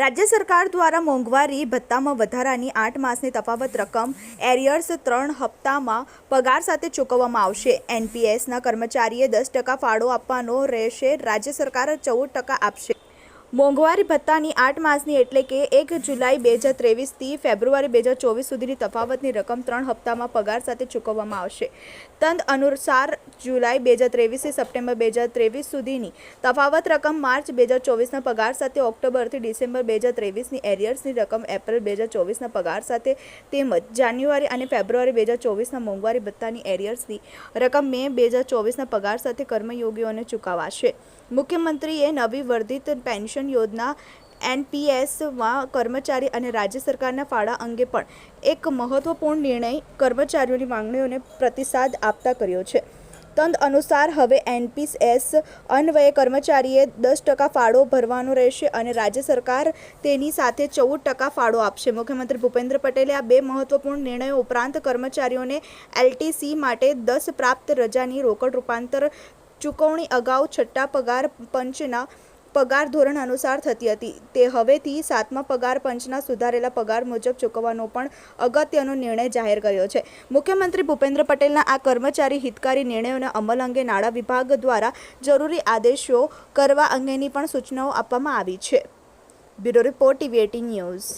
રાજ્ય સરકાર દ્વારા મોંઘવારી, ભથ્થામાં વધારાની આઠ માસની તફાવત રકમ એરિયર્સ ત્રણ હપ્તામાં પગાર સાથે ચૂકવવામાં આવશે. એનપીએસના કર્મચારીએ દસ ટકા ફાળો આપવાનો રહેશે. રાજ્ય સરકાર ચૌદ ટકા આપશે. મોંઘવારી, ભથ્થાની આઠ માસની એટલે કે એક જુલાઈ બે હજાર ત્રેવીસથી ફેબ્રુઆરી બે હજાર ચોવીસ સુધીની તફાવતની રકમ ત્રણ હપ્તામાં પગાર સાથે ચૂકવવામાં આવશે. તંત અનુસાર જુલાઈ બે હજાર ત્રેવીસથી સપ્ટેમ્બર બે હજાર ત્રેવીસ સુધીની તફાવત રકમ માર્ચ બે હજાર ચોવીસના પગાર સાથે ઓક્ટોબરથી ડિસેમ્બર બે હજાર ત્રેવીસની એરિયર્સની રકમ એપ્રિલ બે હજાર ચોવીસના પગાર સાથે તેમજ જાન્યુઆરી અને ફેબ્રુઆરી બે હજાર ચોવીસના મોંઘવારી ભત્તાની એરિયર્સની રકમ મે બે હજાર ચોવીસના પગાર સાથે કર્મયોગીઓને ચૂકવાશે. મુખ્યમંત્રીએ નવી વર્ધિત પેન્શન યોજના એનપીએસમાં કર્મચારી અને રાજ્ય સરકારના ફાળા અંગે પણ એક મહત્વપૂર્ણ નિર્ણય કર્મચારીઓની માંગણીઓને પ્રતિસાદ આપતા કર્યો છે. તદ અનુસાર હવે એનપીએસ અન્વયે કર્મચારીએ દસ ટકા ફાળો ભરવાનો રહેશે અને રાજ્ય સરકાર તેની સાથે ચૌદ ટકા ફાળો આપશે. મુખ્યમંત્રી ભૂપેન્દ્ર પટેલે આ બે મહત્વપૂર્ણ નિર્ણયો ઉપરાંત કર્મચારીઓને એલટીસી માટે દસ પ્રાપ્ત રજાની રોકડ રૂપાંતર ચૂકવણી અગાઉ છઠ્ઠા પગાર પંચના પગાર ધોરણ અનુસાર થતી હતી. તે હવેથી સાતમા પગાર પંચના સુધારેલા પગાર મુજબ ચૂકવવાનો પણ અગત્યનો નિર્ણય જાહેર કર્યો છે. મુખ્યમંત્રી ભૂપેન્દ્ર પટેલના આ કર્મચારી હિતકારી નિર્ણયોના અમલ અંગે નાણાં વિભાગ દ્વારા જરૂરી આદેશો કરવા અંગેની પણ સૂચનાઓ આપવામાં આવી છે. Bureau report TV news.